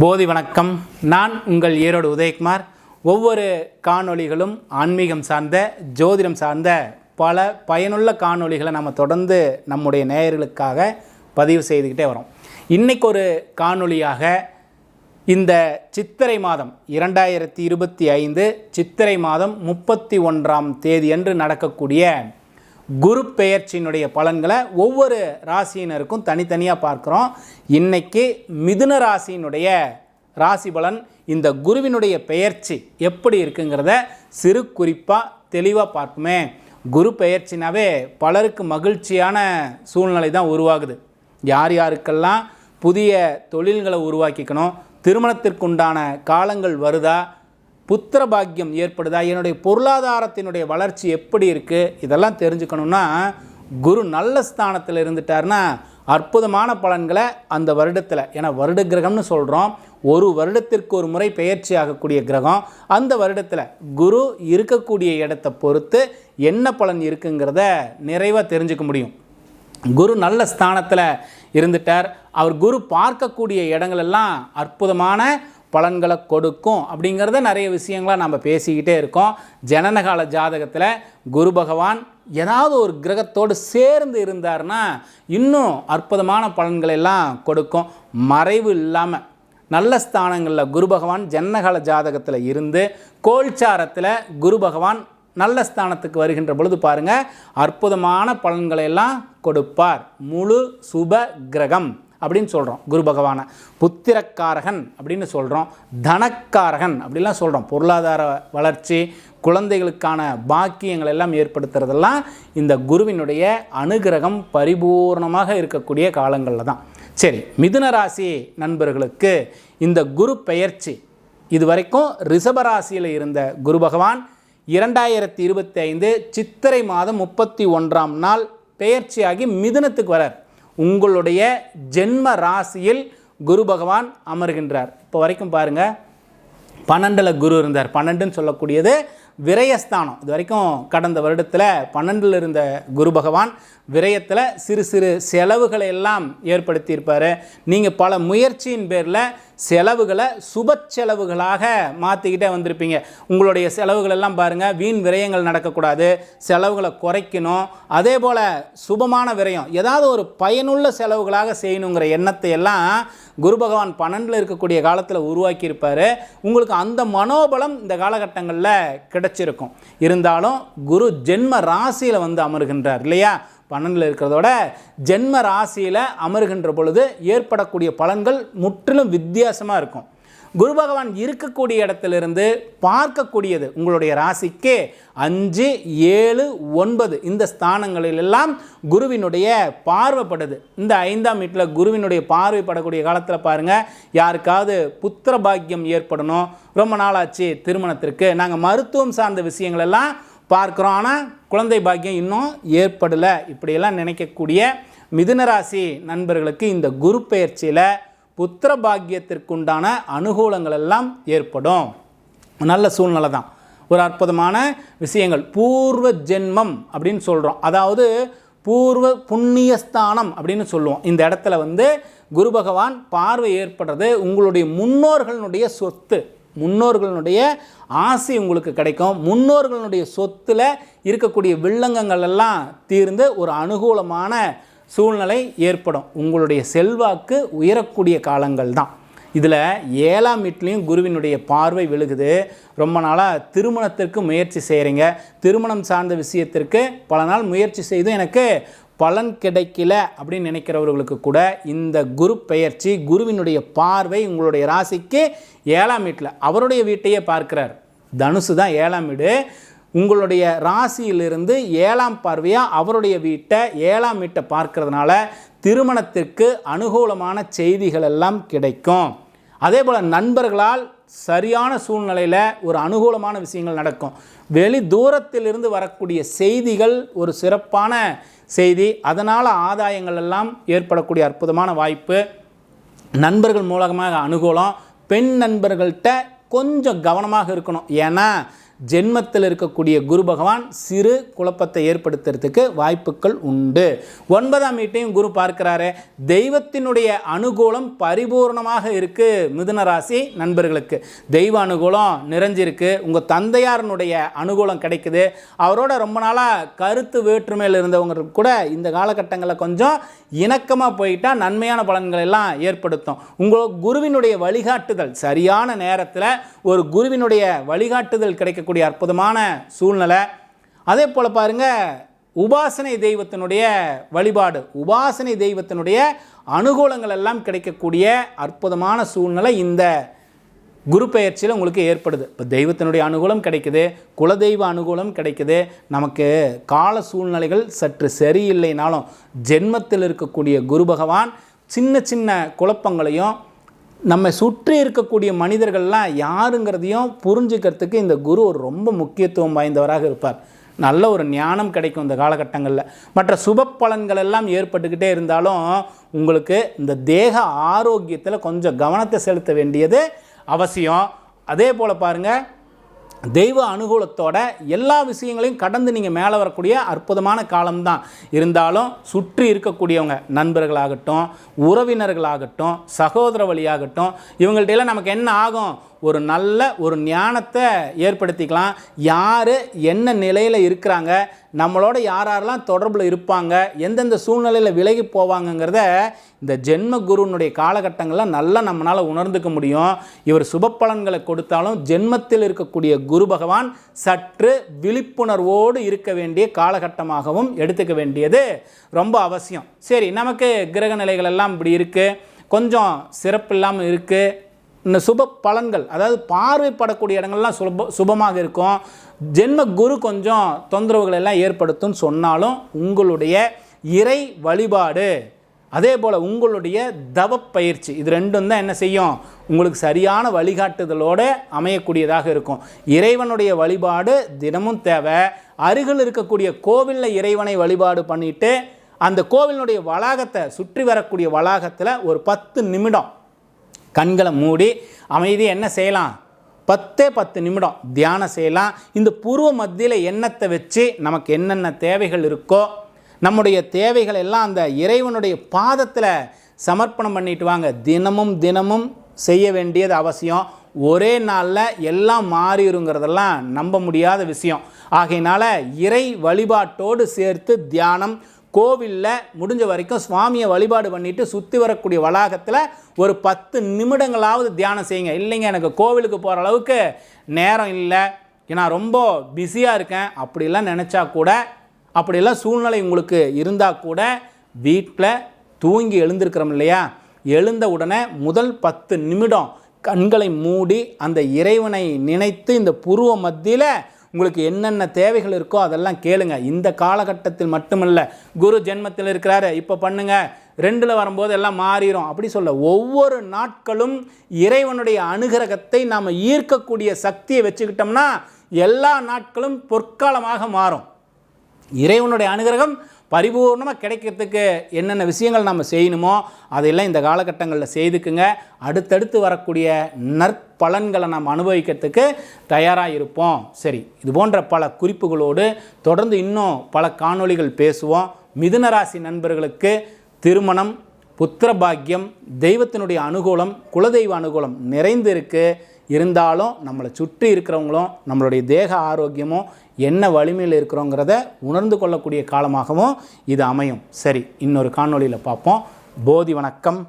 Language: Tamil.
போதி வணக்கம். நான் உங்கள் ஈரோடு உதயகுமார். ஒவ்வொரு காணொளிகளும் ஆன்மீகம் சார்ந்த ஜோதிடம் சார்ந்த பல பயனுள்ள காணொளிகளை நம்ம தொடர்ந்து நம்முடைய நேயர்களுக்காக பதிவு செய்துக்கிட்டே வரோம். இன்னைக்கு ஒரு காணொளியாக இந்த சித்திரை மாதம் இரண்டாயிரத்தி இருபத்தி ஐந்து சித்திரை மாதம் முப்பத்தி ஒன்றாம் தேதியன்று நடக்கக்கூடிய குரு பெயர்ச்சியினுடைய பலன்களை ஒவ்வொரு ராசியினருக்கும் தனித்தனியாக பார்க்குறோம். இன்னைக்கு மிதுன ராசியினுடைய ராசி பலன் இந்த குருவினுடைய பெயர்ச்சி எப்படி இருக்குங்கிறத சிறு குறிப்பாக தெளிவாக பார்ப்போமே. குரு பெயர்ச்சினாவே பலருக்கு மகிழ்ச்சியான சூழ்நிலை தான் உருவாகுது. யார் யாருக்கெல்லாம் புதிய தொழில்களை உருவாக்கிக்கணும் திருமணத்திற்குண்டான காலங்கள் வருதா புத்திர பாக்கியம் ஏற்படுதா? என்னுடைய பொருளாதாரத்தினுடைய வளர்ச்சி எப்படி இருக்குது இதெல்லாம் தெரிஞ்சுக்கணுன்னா குரு நல்ல ஸ்தானத்தில் இருந்துட்டார்னா அற்புதமான பலன்களை அந்த வருடத்தில் ஏன்னா வருட கிரகம்னு சொல்கிறோம் ஒரு வருடத்திற்கு ஒரு முறை பெயர்ச்சி ஆகக்கூடிய கிரகம் அந்த வருடத்தில் குரு இருக்கக்கூடிய இடத்தை பொறுத்து என்ன பலன் இருக்குங்கிறத நிறைவாக தெரிஞ்சுக்க முடியும். குரு நல்ல ஸ்தானத்தில் இருந்துட்டார். அவர் குரு பார்க்கக்கூடிய இடங்களெல்லாம் அற்புதமான பலன்களை கொடுக்கும் அப்படிங்கிறத நிறைய விஷயங்களை நம்ம பேசிக்கிட்டே இருக்கோம். ஜனனகால ஜாதகத்தில் குரு பகவான் ஏதாவது ஒரு கிரகத்தோடு சேர்ந்து இருந்தார்னா இன்னும் அற்புதமான பலன்களை எல்லாம் கொடுக்கும். மறைவு இல்லாமல் நல்ல ஸ்தானங்களில் குரு பகவான் ஜன்னகால ஜாதகத்தில் இருந்து கோல்சாரத்தில் குரு பகவான் நல்ல ஸ்தானத்துக்கு வருகின்ற பொழுது பாருங்கள் அற்புதமான பலன்களை எல்லாம் கொடுப்பார். முழு சுப கிரகம். அப்படின்னு சொல்கிறோம் குரு பகவானை. புத்திரக்காரகன் அப்படின்னு சொல்கிறோம் தனக்காரகன் அப்படிலாம் சொல்கிறோம் பொருளாதார வளர்ச்சி குழந்தைகளுக்கான பாக்கியங்கள் எல்லாம் ஏற்படுத்துறதெல்லாம் இந்த குருவினுடைய அனுகிரகம் பரிபூர்ணமாக இருக்கக்கூடிய காலங்களில் தான். சரி மிதுன ராசி நண்பர்களுக்கு இந்த குரு பெயர்ச்சி. இது வரைக்கும் ரிஷபராசியில் இருந்த குரு பகவான் இரண்டாயிரத்தி இருபத்தி ஐந்து சித்திரை மாதம் முப்பத்தி ஒன்றாம் நாள் பெயர்ச்சியாகி மிதுனத்துக்கு வரார். உங்களுடைய ஜென்ம ராசியில் குரு பகவான் அமர்கின்றார். இப்போ வரைக்கும் பாருங்கள் பன்னெண்டில் குரு இருந்தார். பன்னெண்டுன்னு சொல்லக்கூடியது விரயஸ்தானம். இது வரைக்கும் கடந்த வருடத்தில் பன்னெண்டில் இருந்த குரு பகவான் விரயத்தில் சிறு சிறு செலவுகளை எல்லாம் ஏற்படுத்தியிருப்பார். நீங்கள் பல முயற்சியின் பேரில் செலவுகளை சுப செலவுகளாக மாற்றிக்கிட்டே வந்திருப்பீங்க. உங்களுடைய செலவுகள் எல்லாம் பாருங்கள் வீண் விரயங்கள் நடக்கக்கூடாது செலவுகளை குறைக்கணும். அதே போல் சுபமான விரயம் ஏதாவது ஒரு பயனுள்ள செலவுகளாக செய்யணுங்கிற எண்ணத்தை எல்லாம் குரு பகவான் பன்னெண்டில் இருக்கக்கூடிய காலத்தில் உருவாக்கியிருப்பார். உங்களுக்கு அந்த மனோபலம் இந்த காலகட்டங்களில் கிடைச்சிருக்கும். இருந்தாலும் குரு ஜென்ம ராசியில் வந்து அமர்கின்றார் இல்லையா? பன்னெண்டில் இருக்கிறதோட ஜென்ம ராசியில் அமர்கின்ற பொழுது ஏற்படக்கூடிய பலன்கள் முற்றிலும் வித்தியாசமாக இருக்கும். குரு பகவான் இருக்கக்கூடிய இடத்திலிருந்து பார்க்கக்கூடியது உங்களுடைய ராசிக்கு அஞ்சு ஏழு ஒன்பது. இந்த ஸ்தானங்களிலெல்லாம் குருவினுடைய பார்வைப்படுது. இந்த ஐந்தாம் வீட்டில் குருவினுடைய பார்வைப்படக்கூடிய காலத்தில் பாருங்கள் யாருக்காவது புத்திர பாக்கியம் ஏற்படணும். ரொம்ப நாளாச்சு திருமணத்திற்கு. நாங்கள் மருத்துவம் சார்ந்த விஷயங்களெல்லாம் பார்க்குறோம். ஆனால் குழந்தை பாக்கியம் இன்னும் ஏற்படலை. இப்படியெல்லாம் நினைக்கக்கூடிய மிதுனராசி நண்பர்களுக்கு இந்த குரு பயிற்சியில் புத்திர பாக்கியத்திற்குண்டான அனுகூலங்கள் எல்லாம் ஏற்படும். நல்ல சூழ்நிலை தான். ஒரு அற்புதமான விஷயங்கள். பூர்வ ஜென்மம் அப்படின்னு சொல்கிறோம் அதாவது பூர்வ புண்ணியஸ்தானம் அப்படின்னு சொல்லுவோம். இந்த இடத்துல வந்து குரு பகவான் பார்வை ஏற்படுறது உங்களுடைய முன்னோர்களுடைய சொத்து. முன்னோர்களுடைய ஆசை உங்களுக்கு கிடைக்கும். முன்னோர்களுடைய சொத்தில் இருக்கக்கூடிய வில்லங்கங்கள் எல்லாம் தீர்ந்து ஒரு அனுகூலமான சூழ்நிலை ஏற்படும். உங்களுடைய செல்வாக்கு உயரக்கூடிய காலங்கள் தான். இதில் ஏழாம் வீட்லேயும் குருவினுடைய பார்வை விழுகுது. ரொம்ப நாளாக திருமணத்திற்கு முயற்சி செய்கிறீங்க திருமணம் சார்ந்த விஷயத்திற்கு பல நாள் முயற்சி செய்தும் எனக்கு பலன் கிடைக்கல அப்படின்னு நினைக்கிறவர்களுக்கு கூட இந்த குரு பெயர்ச்சி குருவினுடைய பார்வை உங்களுடைய ராசிக்கு ஏழாம் வீட்டில். அவருடைய வீட்டையே பார்க்கிறார். தனுசு தான் ஏழாம் வீடு. உங்களுடைய ராசியிலிருந்து ஏழாம் பார்வையாக அவருடைய வீட்டை ஏழாம் வீட்டை பார்க்கறதுனால திருமணத்திற்கு அனுகூலமான செய்திகள் எல்லாம் கிடைக்கும். அதே போல் நண்பர்களால் சரியான சூழ்நிலையில் ஒரு அனுகூலமான விஷயங்கள் நடக்கும். வெளி தூரத்திலிருந்து வரக்கூடிய செய்திகள் ஒரு சிறப்பான செய்தி. அதனால் ஆதாயங்கள் எல்லாம் ஏற்படக்கூடிய அற்புதமான வாய்ப்பு. நண்பர்கள் மூலமாக அனுகூலம். பெண் நண்பர்கள்ட்ட கொஞ்சம் கவனமாக இருக்கணும். ஏன்னா ஜென்மத்தில் இருக்கக்கூடிய குரு பகவான் சிறு குழப்பத்தை ஏற்படுத்துறதுக்கு வாய்ப்புகள் உண்டு. ஒன்பதாம் வீட்டையும் குரு பார்க்கிறாரு. தெய்வத்தினுடைய அனுகூலம் பரிபூர்ணமாக இருக்குது மிதுன ராசி நண்பர்களுக்கு. தெய்வ அனுகூலம் நிறைஞ்சிருக்கு. உங்கள் தந்தையாரனுடைய அனுகூலம் கிடைக்குது. அவரோட ரொம்ப நாளாக கருத்து வேற்றுமையில் இருந்தவங்களுக்கு கூட இந்த காலகட்டங்களில் கொஞ்சம் இணக்கமாக போயிட்டால் நன்மையான பலன்கள் எல்லாம் ஏற்படுத்தும். உங்கள் குருவினுடைய வழிகாட்டுதல் சரியான நேரத்தில் ஒரு குருவினுடைய வழிகாட்டுதல் கிடைக்கக்கூடிய அற்புதமான சூழ்நிலை. அதே போல் பாருங்கள் உபாசனை தெய்வத்தினுடைய வழிபாடு உபாசனை தெய்வத்தினுடைய அனுகூலங்கள் எல்லாம் கிடைக்கக்கூடிய அற்புதமான சூழ்நிலை இந்த குரு பெயர்ச்சியில் உங்களுக்கு ஏற்படுது. இப்போ தெய்வத்தினுடைய அனுகூலம் கிடைக்குது குலதெய்வ அனுகூலம் கிடைக்குது. நமக்கு கால சூழ்நிலைகள் சற்று சரியில்லைனாலும் ஜென்மத்தில் இருக்கக்கூடிய குரு பகவான் சின்ன சின்ன குழப்பங்களையும் நம்ம சுற்றி இருக்கக்கூடிய மனிதர்கள்லாம் யாருங்கிறதையும் புரிஞ்சுக்கிறதுக்கு இந்த குரு ஒரு ரொம்ப முக்கியத்துவம் வாய்ந்தவராக இருப்பார். நல்ல ஒரு ஞானம் கிடைக்கும் இந்த காலகட்டங்களில். மற்ற சுப பலன்கள் எல்லாம் ஏற்பட்டுக்கிட்டே இருந்தாலும் உங்களுக்கு இந்த தேக ஆரோக்கியத்தில் கொஞ்சம் கவனத்தை செலுத்த வேண்டியது அவசியம். அதே போல் பாருங்கள் தெய்வ அனுகூலத்தோட எல்லா விஷயங்களையும் கடந்து நீங்கள் மேலே வரக்கூடிய அற்புதமான காலம்தான். இருந்தாலும் சுற்றி இருக்கக்கூடியவங்க நண்பர்களாகட்டும் உறவினர்களாகட்டும் சகோதர வழியாகட்டும் இவங்கள்ட்ட எல்லாம் நமக்கு என்ன ஆகும்? ஒரு நல்ல ஒரு ஞானத்தை ஏற்படுத்திக்கலாம். யார் என்ன நிலையில் இருக்கிறாங்க நம்மளோட யார் யாரெல்லாம் தொடர்பில் இருப்பாங்க எந்தெந்த சூழ்நிலையில் விலகி போவாங்கங்கிறத இந்த ஜென்ம குருனுடைய காலகட்டங்களில் நல்லா நம்மளால் உணர்ந்துக்க முடியும். இவர் சுப பலன்களை கொடுத்தாலும் ஜென்மத்தில் இருக்கக்கூடிய குரு பகவான் சற்று விழிப்புணர்வோடு இருக்க வேண்டிய காலகட்டமாகவும் எடுத்துக்க வேண்டியது ரொம்ப அவசியம். சரி நமக்கு கிரக நிலைகள் எல்லாம் இப்படி இருக்குது கொஞ்சம் சிறப்பு இல்லாமல் இருக்குது இந்த சுப பலன்கள் அதாவது பார்வைப்படக்கூடிய இடங்கள்லாம் சுப சுபமாக இருக்கும். ஜென்ம குரு கொஞ்சம் தொந்தரவுகள் எல்லாம் ஏற்படுத்தும் சொன்னாலும் உங்களுடைய இறை வழிபாடு அதே போல் உங்களுடைய தவப்பயிற்சி இது ரெண்டும் தான் என்ன செய்யும்? உங்களுக்கு சரியான வழிகாட்டுதலோடு அமையக்கூடியதாக இருக்கும். இறைவனுடைய வழிபாடு தினமும் தேவை. அருகில் இருக்கக்கூடிய கோவிலில் இறைவனை வழிபாடு பண்ணிவிட்டு அந்த கோவிலினுடைய வளாகத்தை சுற்றி வரக்கூடிய வளாகத்தில் ஒரு பத்து நிமிடம் கண்களை மூடி அமைதி என்ன செய்யலாம்? பத்தே பத்து நிமிடம் தியானம் செய்யலாம். இந்த பூர்வ மத்தியில் எண்ணத்தை வச்சு நமக்கு என்னென்ன தேவைகள் இருக்கோ நம்முடைய தேவைகள் எல்லாம் அந்த இறைவனுடைய பாதத்தில் சமர்ப்பணம் பண்ணிட்டு வாங்க. தினமும் தினமும் செய்ய வேண்டியது அவசியம். ஒரே நாளில் எல்லாம் மாறிடுங்கிறதெல்லாம் நம்ப முடியாத விஷயம். ஆகையினால இறை வழிபாட்டோடு சேர்த்து தியானம் கோவிலில் முடிஞ்ச வரைக்கும் சுவாமியை வழிபாடு பண்ணிவிட்டு சுற்றி வரக்கூடிய வளாகத்தில் ஒரு பத்து நிமிடங்களாவது தியானம் செய்யுங்க. இல்லைங்க எனக்கு கோவிலுக்கு போகிற அளவுக்கு நேரம் இல்லை. நான் ரொம்ப பிஸியாக இருக்கேன். அப்படிலாம் நினச்சா கூட அப்படிலாம் சூழ்நிலை உங்களுக்கு இருந்தால் கூட வீட்டில் தூங்கி எழுந்திருக்கிறோம் இல்லையா? எழுந்த உடனே முதல் பத்து நிமிடம் கண்களை மூடி அந்த இறைவனை நினைத்து இந்த புருவ மத்தியில் உங்களுக்கு என்னென்ன தேவைகள் இருக்கோ அதெல்லாம் கேளுங்க. இந்த காலகட்டத்தில் மட்டுமல்ல குரு ஜென்மத்தில் இருக்கிறாரு இப்போ பண்ணுங்க. ரெண்டில் வரும்போது எல்லாம் மாறிடும் அப்படி சொல்ல ஒவ்வொரு நாட்களும் இறைவனுடைய அனுகிரகத்தை நாம் ஈர்க்கக்கூடிய சக்தியை வச்சுக்கிட்டோம்னா எல்லா நாட்களும் பொற்காலமாக மாறும். இறைவனுடைய அனுகிரகம் பரிபூர்ணமாக கிடைக்கிறதுக்கு என்னென்ன விஷயங்கள் நம்ம செய்யணுமோ அதையெல்லாம் இந்த காலகட்டங்களில் செய்துக்குங்க. அடுத்தடுத்து வரக்கூடிய நற்பலன்களை நாம் அனுபவிக்கிறதுக்கு தயாராக இருப்போம். சரி இது போன்ற பல குறிப்புகளோடு தொடர்ந்து இன்னும் பல காணொளிகள் பேசுவோம். மிதுனராசி நண்பர்களுக்கு திருமணம் புத்திர பாக்கியம் தெய்வத்தினுடைய அனுகூலம் குலதெய்வ அனுகூலம் நிறைந்து இருந்தாலும் நம்மளை சுற்றி இருக்கிறவங்களும் நம்மளுடைய தேக ஆரோக்கியமும் என்ன வலிமையில் இருக்கிறோங்கிறத உணர்ந்து கொள்ளக்கூடிய காலமாகவும் இது அமையும். சரி இன்னொரு காணொளியில் பார்ப்போம். போதி வணக்கம்.